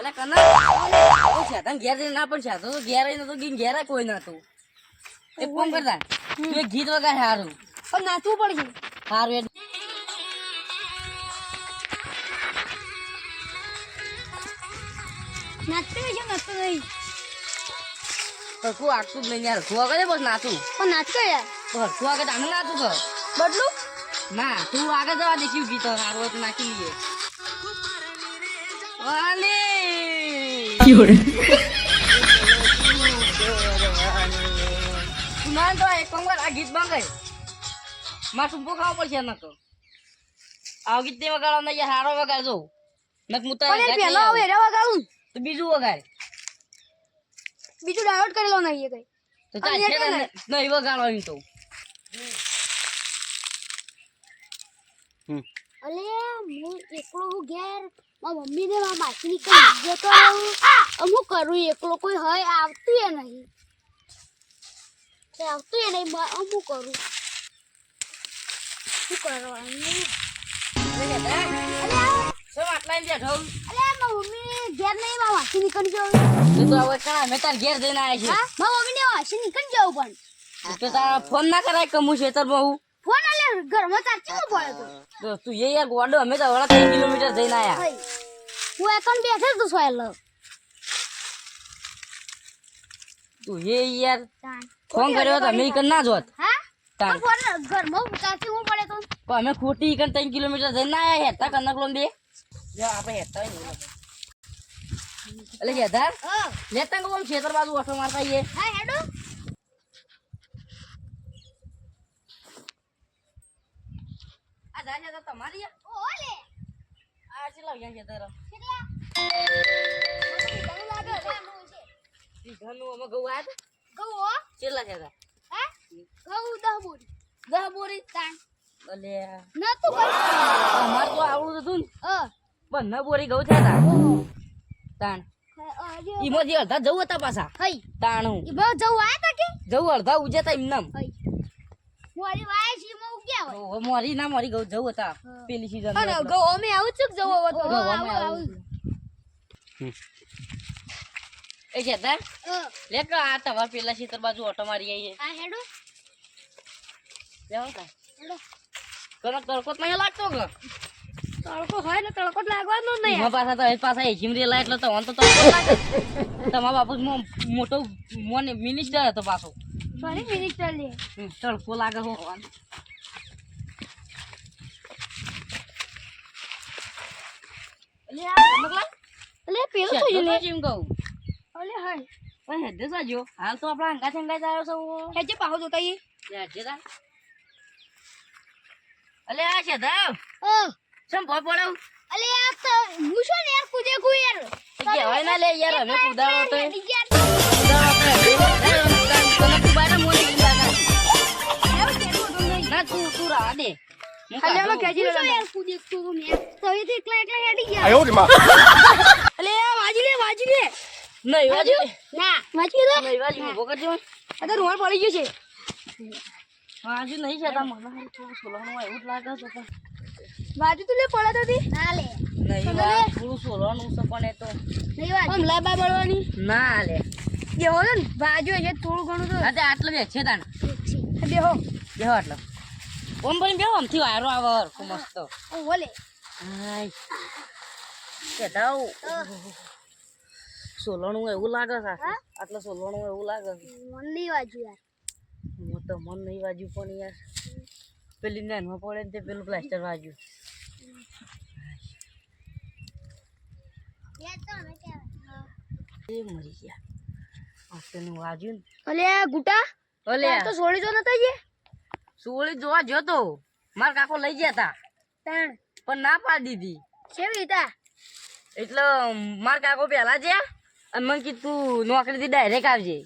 એટલે કના ઓ શેતાન ઘેર જઈને ના પણ શેતો તો ઘેર આવીને તો ગીન ઘેર કોઈ નતું. એક ફોન કરતા તું એક ગીત વગાડ હારું. પણ નાચવું પડશે. હારું એ નાચતો નહીં નાચતો નહીં હરખું આગતું જ નહીં યાર હરખું આગળ બસ નાચું. પણ નાચતો યાર. હરખું આગળ આને નાચું કર બદલું? ના તું આગળ જવા દેખ્યું ગીત તો નાખી લઈએ વાલે! ના તો એક કામ આ ગીત બંધ. કર માર ટૂંપો પડશે ન આ ગીત તે વગાડવા નહીં હારો વગાડજો. નક હું પણ એ ઘાટ પહેલો નહીં હવે આવું. વગાડું. તો બીજું વગાડ. બીજું ડાયોડ કરેલો નહીં એ કઈ. તો ચાલ છે એટલે ને નહીં તો. અલે હું એકલો હું ઘેર મારા મમ્મી ને મારા માસી ની કઈ જતો રહું અમુક કરું એકલો કોઈ હોય આવતું એ નહીં. આવતું એ નહીં અમુક કરું. શું કરવાનું? નીકળી તો તો તાર નીકળી તો તારા ફોન ના કરાય કમું છે હું ફોન આલે ઘરમાં ચાર્જિંગ પડે તો? તો તું એ યાર ગોડો અમે તો વડા ત્રણ કિલોમીટર જઈને આયા. હું એકન બેઠે તું સોયલ. તું એ યાર ફોન કર્યો તો અમે ઈકન ના જોત. હા? ફોન ઘરમાં ચાર્જિંગ પડે તો? પણ અમે ખોટી ઈકન ત્રણ કિલોમીટર જઈને આયા હેતા કનક લોન દે જો આપણે હેતા હોય એટલે હેતા હા. લેતા કોમ ખેતર બાજુ ઓટો મારતા આઈએ. હા હેડો. આ જા જા તમારી ઓલે. આ ચેલા ગયા ખેતર કેટલા મને લાગે છે. ઈ ઘરનું અમે ઘઉં આયા તા? ગઉ હો. ચેલા બોરી. દહ બોરી તાણ. અલે. ન તો કઈ તો આવડું હતું ને. અ બંને બોરી ઘઉં થયા તા તાણ. અડધા જવું હતા પાછા. હઈ. તાણું ઈ બહુ જવું આયા તા કે? જવું અડધા ઉજ્યા તા હઈ. મોરી વાય હોય મોરી ના મોરી ગૌ જવું હતા. પેલી સીઝન ગઉ અમે આવું છું જવો હતો. એ છે તાર લે કે આ તમાર પેલા સીતર બાજુ ઓટો મારી આઈએ આ હેડો. લેવો કા હેડો. કનક તડકો નહીં લાગતો કે? તડકો હોય ને તડકો લાગવાનો નહીં એમાં પાછા તો પાછા એ જીમરી એટલે તો તડકો લાગે. તમારા બાપુ મોટો મોને મિનિસ્ટર હતો પાછો. સોરી મિનિસ્ટર લે. તડકો લાગે હો અલે પેલું તો લે જીમ કહું અલે હાય પણ હેડે સાજો હાલ તો આપણા અંગા સંગા આવ્યો છો હેજે પાહો જોતા ઈ હેડે તા અલે આ છે દાવ અ સમ ભોય પડ્યો અલે આ તો હું શું યાર કુદે કુ યાર ના લે યાર તો તું ના તું તું દે હલ્યામાં કેજી લે અલે આ વાજી લે વાજી લે નહીં વાજી ના વાજી લે નહીં વાજી ઊભો કરજો અરે રોણ પડી ગયો છે વાજુ નહીં જતા મને થોડું સોલાનું એવું જ લાગે છે પણ વાજી તું લે પડે તો ના લે નહીં વા થોડું સોલાનું છે પણ એ તો નહીં વાજી આમ લાબા પડવાની ના લે દેહો ને વાજો છે થોડું ઘણું તો અરે આટલું છે તાણ બેહો બેહો આટલું ઓમ ભાઈ બેહો આમથી વાયરો આવે હરખું મસ્ત. ઓ ઓલે હાય કે દાવ સોલણું એવું લાગે છે? આટલે સોલણું એવું લાગે છે. મન નહીં વાજુ યાર. હું તો મન નહીં વાજ્યું પણ યાર. પેલી નાનમાં પડે ને તે પેલું પ્લાસ્ટર વાજ્યું. એ મરી ગયા. આટલું વાજ્યું ને. ઓલે ગુટા? ઓલે તો છોડી ન નતા જે સુવળી જોવા ગયો તો. મારા કાકો લઈ ગયા તા. તાણ? પણ ના પાડી દીધી. કેવી રીતે એટલે મારા કાકો પહેલા ગયા અને મને કીધું નોકરીથી ડાયરેક્ટ આવજે.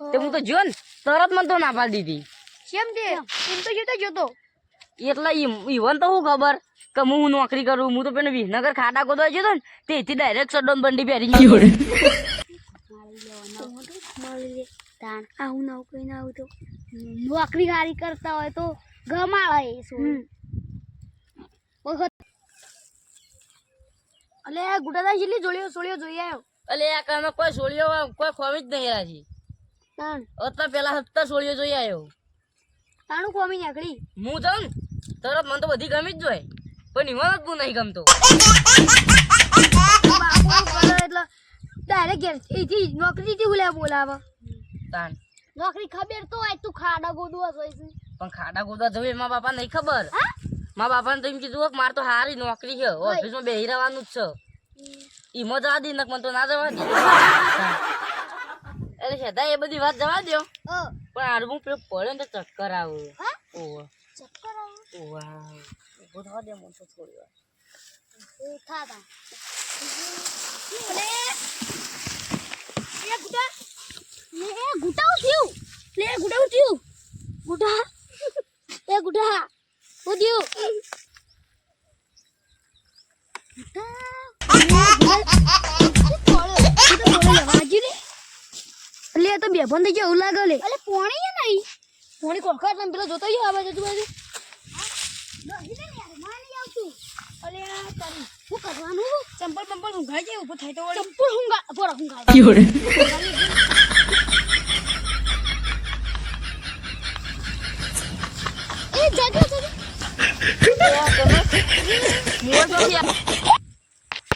તે હું તો જો ને તરત મને તો ના પાડી દીધી. કેમ તે એમ તો જતો જતો એટલે ઈવન તો હું ખબર કે હું નોકરી કરું હું તો પેલો વિસનગર ખાડા ગોદવા જતો ને તેથી ડાયરેક્ટ સડન બંડી પહેરી ગયો. તાણ. આવું ના કોઈ ના આવું તો નોકરી હારી કરતા હોય તો ગમાડે એ વખત. અલે ગુડાદા જેટલી જોડીઓ સોળીઓ જોઈ આવ્યો અલે આ કામે કોઈ સોળીઓ કોઈ ખોમી જ નહીં રાજી તાણ. અત્યાર પેલા સત્તર સોળીઓ જોઈ આવ્યો તાણું કોમી નીકળી? હું ને તરત મને તો બધી ગમી જ જોઈએ પણ એમાં જ હું નહીં ગમતો. એટલે ડાયરેક્ટ ઘેર એથી નોકરીથી બોલાવે. તાન. નોકરી ખબર તો હોય તું ખાડા ગોદવા જોઈ છે પણ ખાડા ગોદવા જવું એમાં બાપા નહીં ખબર. હા? મારા બાપાને તો એમ કીધું કે મારે તો સારી નોકરી છે. ઓફિસમાં બેસી રહેવાનું જ છે. એમાં જવા દી નક મને તો ના જવા દે. એટલે સીધા એ બધી વાત જવા દો પણ હારું હું પેલો પડ્યો ને તો ચક્કર આવે. હા? ઓવા. ચક્કર આવે? ઓવા. ઊભો થવા દે મને તો થોડી વાર. ઉઠા થાતા લે એ ગુટાઉ થયું લે ગુટાઉ થયું ગુડા એ ગુડા હું થયું લે તો બે ફોન થઈ એવું લાગે લે. અલે પોણી નહીં. પોણી કોણ ખા તમે પેલો જોતો ગયો આવે છે તું. બાજુ અલે તારી શું કરવાનું? ચંપલ પંપલ ઊંઘાઈ જાય ઊભો થાય તો ચંપલ ઊંઘા ઊંઘાઈ એ જાજો જાજો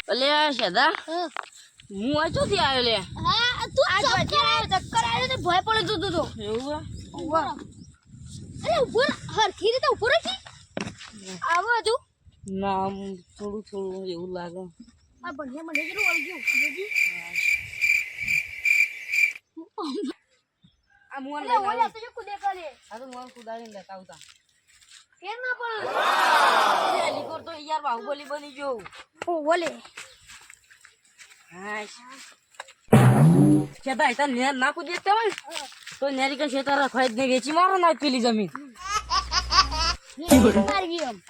એટલે સીધા હા હું આ ચોથી આવ્યો લે હા તું ચક્કર આવ્યો ચક્કર આવ્યો તે ભય પડે તું તું એવું ઊભો અરે ઊભો હરખી રીતે ઊભો રાખી આવો તું ના થોડું થોડું એવું લાગે આ બંને મને કેટલું વળગ્યું કેમ ના તો યાર બાહુબલી બની ગયો. ઓ ઓલે હાશ કેતા હતા નેર ના કૂદી દેતા હોય તો નેરી કઈ રખવાય જ નહીં. વેચી મારો ના પેલી જમીન.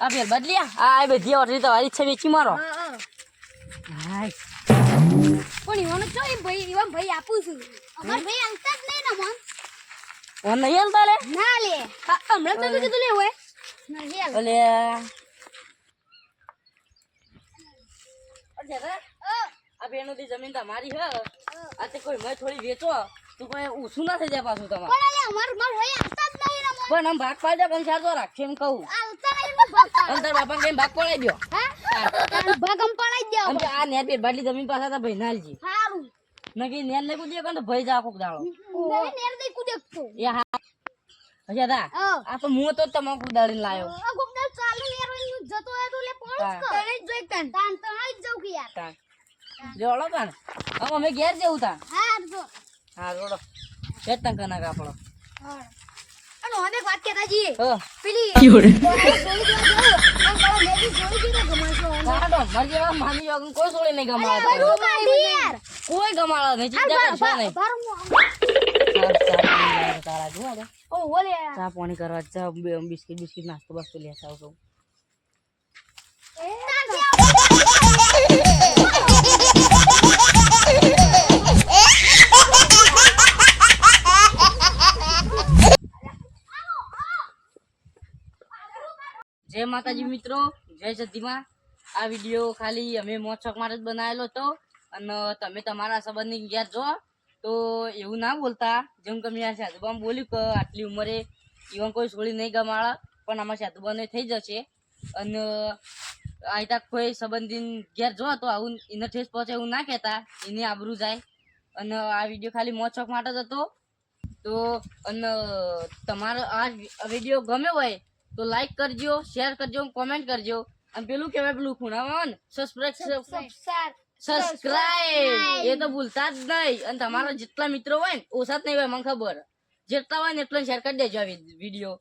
આ ફેર બદલ્યા આ. આ બધી ઓટરી તમારી ઈચ્છા વેચી મારો. હા, હા. પણ ઈવાનો ઈ ભાઈ ઈવાન ભાઈ આપું છું. અમાર ભાઈ આલતા જ નહીં ને મન. ઓન નહીં હાલતા લે? ના લે. હમણાં તો કીધું લેવું હોય. આ બેનો દી જમીન તમારી આ તે કોઈ થોડી વેચો. તો કોઈ ના થઈ જાય પાછું તમારે. પણ. પણ આમ ભાગ પાડી પણ સાચો રાખશે એમ કહું. અંતર બાપા ભાગ પડાઈ દો ભાગ આમ પડાઈ આ નેર પેટ બાટલી જમીન પાસે હતા ભાઈ નાલજી. નકી નેર ને કુદીએ તો ભાઈ જા કોક દાડો. નેર. એ હા. હજા દા. આ તો હું તો તમાકુ ઉડાડીને લાયો. આ કોકદાર ચાલુ યાર હું જતો હોય તો લે પહોંચ કર. તને જ જોઈ તાન. તાન તો આઈ જ જાઉં કે યાર. તાન જોડો તાન આમ અમે ઘેર જેવું તાન હા, જો. હા જોડો કે તંક કના કાપડો. હા. અને અમે વાત કેતા જી હો. પેલી જોડે કોઈ સોળી નહીં ગમાડે. કોઈ ગમાડો નહીં તારા જોવા દે ઓ, ઓલે. ચા પાણી કરવા ચા બિસ્કિટ બિસ્કિટ નાસ્તો બાસ્તો લેતા આવતો જય માતાજી મિત્રો. જય સતીમાં આ વીડિયો ખાલી અમે મોજ શોખ માટે જ બનાવેલો હતો. અને તમે તમારા સંબંધની ઘેર જો. તો એવું ના બોલતા. જેમ કે મેં સાધુબામ બોલ્યું કે આટલી ઉંમરે એવા કોઈ છોડી નહીં ગમાડા પણ આમાં સાધુબાને થઈ જશે. અને આયતા કોઈ સંબંધી ઘેર જો તો આવું એને ઠેસ પહોંચે એવું ના કહેતા. એની આબરૂ જાય. અને આ વીડિયો ખાલી મોજ શોખ માટે જ હતો. તો અને તમારો આ વીડિયો ગમ્યો હોય તો લાઈક કરજો શેર કરજો કોમેન્ટ કરજો. અને પેલું કહેવાય પેલું ખૂણામાં સબસ્ક્રાઈબ. સબસ્ક્રાઇબ એ તો ભૂલતા જ નહીં. અને તમારા જેટલા મિત્રો હોય ને ઓછા જ નહીં હોય મને ખબર. જેટલા હોય ને એટલા શેર કરી દેજો આ વીડિયો